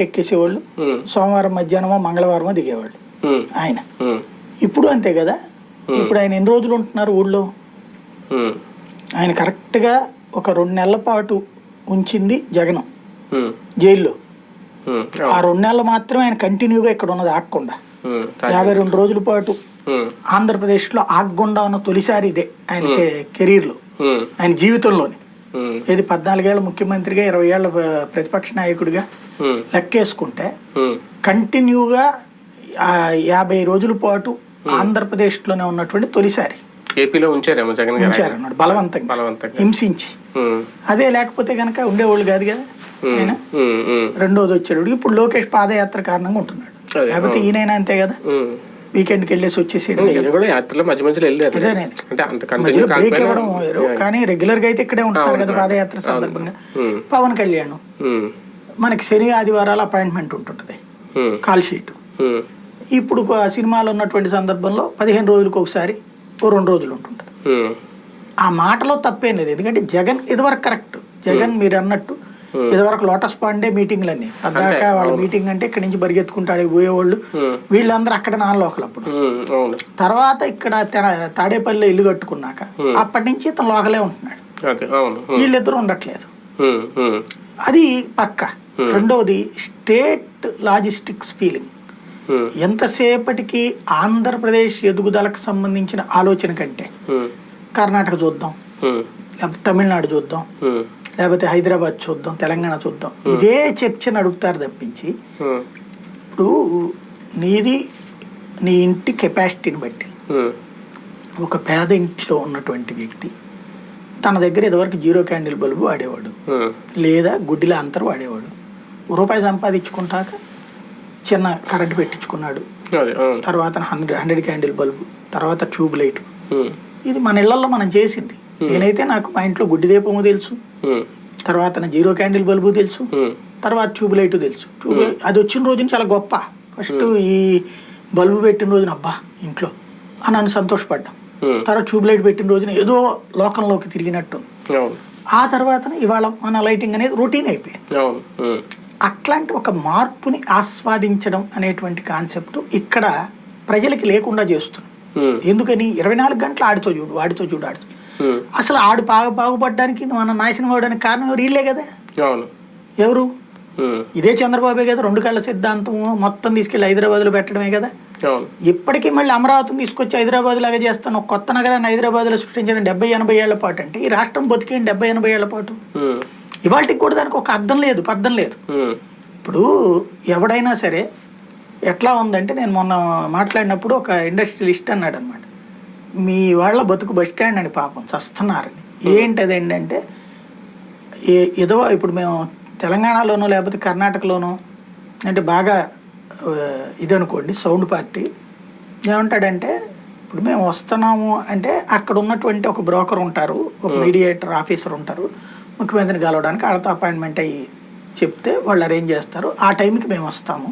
ఎక్కేసేవాళ్ళు. సోమవారం మధ్యాహ్నమో మంగళవారమో దిగేవాళ్ళు. ఆయన. ఇప్పుడు అంతే కదా? ఇప్పుడు ఆయన ఎన్ని రోజులు ఉంటున్నారు ఊళ్ళో? ఆయన కరెక్ట్గా ఒక రెండు నెలల పాటు ఉంచింది జగనం. జైల్లో. ఆ రెండు నెలలు మాత్రమే ఆయన కంటిన్యూగా ఇక్కడ ఉన్నది ఆగకుండా యాభై రెండు రోజుల పాటు ఆంధ్రప్రదేశ్లో ఆగకుండా ఉన్న తొలిసారి ఇదే ఆయన కెరీర్లో. ఆయన జీవితంలోనే. ఏది పద్నాలుగేళ్ళ ముఖ్యమంత్రిగా ఇరవై ఏళ్ళ ప- ప్రతిపక్ష నాయకుడిగా లెక్కేసుకుంటే కంటిన్యూగా యాభై రోజుల పాటు ఆంధ్రప్రదేశ్లోనే ఉన్నటువంటి తొలిసారి. ఏపీలో ఉంచారేమో జగన్. ఉంచారన్నాడు బలవంతంగా. బలవంతంగా. హింసించి. అదే లేకపోతే కనుక ఉండేవాళ్ళు కాదు కదా? ఆయన రెండోది వచ్చాడు ఇప్పుడు లోకేష్ పాదయాత్ర కారణంగా ఉంటున్నాడు. లేకపోతే ఈయనైనా అంతే కదా. వీకెండ్కి వెళ్ళేసి ఈయన యాత్రలో మధ్య మధ్యలో వెళ్ళారు మధ్యలో బ్రేక్ ఇవ్వడం కానీ రెగ్యులర్గా అయితే ఇక్కడే ఉంటున్నారు కదా పాదయాత్ర సందర్భంగా. పవన్ కళ్యాణ్. మనకి శని ఆదివారాల అపాయింట్మెంట్ ఉంటుంటది. Call sheet. ఇప్పుడు సినిమాలో ఉన్నటువంటి సందర్భంలో పదిహేను రోజులకు ఒకసారి ఓ రెండు రోజులు ఉంటుంటుంది. ఆ మాటలో తప్పేం లేదు. ఎందుకంటే జగన్ ఇదివరకు కరెక్ట్. జగన్ మీరు అన్నట్టు ఇదివరకు లోటస్ పాండే మీటింగ్లన్నీ. పద్దాక వాళ్ళ మీటింగ్ అంటే ఇక్కడి నుంచి పరిగెత్తుకుంటూ అడిగి పోయేవాళ్ళు వీళ్ళందరూ అక్కడ నాన్ లోకల్ అప్పుడు తర్వాత ఇక్కడ తాడేపల్లిలో ఇల్లు కట్టుకున్నాక అప్పటి నుంచి ఇతను లోకలే ఉంటున్నాడు. వీళ్ళిద్దరూ ఉండట్లేదు. అది పక్క. రెండవది స్టేట్ లాజిస్టిక్స్ ఫీలింగ్. ఉమ్, ఎంతసేపటికి ఆంధ్రప్రదేశ్ ఎదుగుదలకు సంబంధించిన ఆలోచన కంటే ఉమ్, కర్ణాటక చూద్దాం లేకపోతే తమిళనాడు చూద్దాం లేకపోతే హైదరాబాద్ చూద్దాం తెలంగాణ చూద్దాం. ఇదే చర్చ నడుపుతారు తప్పించి ఇప్పుడు నీది నీ ఇంటి కెపాసిటీని బట్టి ఒక పేద ఇంట్లో ఉన్నటువంటి వ్యక్తి తన దగ్గర ఇదివరకు జీరో క్యాండిల్ బల్బు వాడేవాడు. లేదా గుడ్డిల అంతరు వాడేవాడు. రూపాయి సంపాదించుకుంటాక చిన్న కరెంట్ పెట్టించుకున్నాడు. తర్వాత హండ్రెడ్ హండ్రెడ్ క్యాండిల్ బల్బు తర్వాత ట్యూబ్ లైట్. ఇది మన ఇళ్ళలో మనం చేసింది. నేనైతే నాకు మా ఇంట్లో గుడ్డి దీపము తెలుసు. తర్వాత జీరో క్యాండిల్ బల్బు తెలుసు. తర్వాత ట్యూబ్ లైట్ తెలుసు. ట్యూబ్ లైట్ అది వచ్చిన రోజున చాలా గొప్ప. ఫస్ట్ ఈ బల్బు పెట్టిన రోజున అబ్బా ఇంట్లో. అని నన్ను సంతోషపడ్డాం. తర్వాత ట్యూబ్ లైట్ పెట్టిన రోజున ఏదో లోకంలోకి తిరిగినట్టు. అవును ఆ తర్వాత ఇవాళ మన లైటింగ్ అనేది రొటీన్ అయిపోయింది. ఉమ్, అట్లాంటి ఒక మార్పుని ఆస్వాదించడం అనేటువంటి కాన్సెప్ట్ ఇక్కడ ప్రజలకి లేకుండా చేస్తుంది. ఎందుకని? ఇరవై నాలుగు గంటలు ఆడితో చూడు వాడితో చూడు ఆడితో అసలు ఆడు బాగు బాగుపడడానికి మన నాశనం అవ్వడానికి కారణం ఎవరు వీళ్ళే కదా. ఎవరు? ఇదే చంద్రబాబే కదా రెండు కళ్ళ సిద్ధాంతం మొత్తం తీసుకెళ్ళి హైదరాబాద్లో పెట్టడమే కదా. ఇప్పటికీ మళ్ళీ అమరావతిని తీసుకొచ్చి హైదరాబాద్ లాగా చేస్తాను. ఒక కొత్త నగరాన్ని హైదరాబాద్లో సృష్టించడం డెబ్బై ఎనభై ఏళ్ళ పాటు అంటే ఈ రాష్ట్రం బతికేయండి డెబ్బై ఎనభై ఏళ్ళ పాటు. ఉమ్, ఇవాళకి కూడా దానికి ఒక అర్థం లేదు పర్థం లేదు. ఇప్పుడు ఎవడైనా సరే ఎట్లా ఉందంటే నేను మొన్న మాట్లాడినప్పుడు ఒక ఇండస్ట్రియలిస్ట్ అన్నాడు అనమాట మీ వాళ్ళ బతుకు బస్ స్టాండ్ అని పాపం చస్తున్నారని. ఏంటది ఏంటంటే ఏదో ఇప్పుడు మేము తెలంగాణలోనో లేకపోతే కర్ణాటకలోనో అంటే బాగా ఇది అనుకోండి సౌండ్ పార్టీ. ఏమంటాడంటే ఇప్పుడు మేము వస్తున్నాము అంటే అక్కడ ఉన్నటువంటి ఒక బ్రోకర్ ఉంటారు ఒక మీడియేటర్ ఆఫీసర్ ఉంటారు ముఖ్యమంత్రిని కలవడానికి వాళ్ళతో అపాయింట్మెంట్ అయ్యి చెప్తే వాళ్ళు అరేంజ్ చేస్తారు ఆ టైంకి మేము వస్తాము.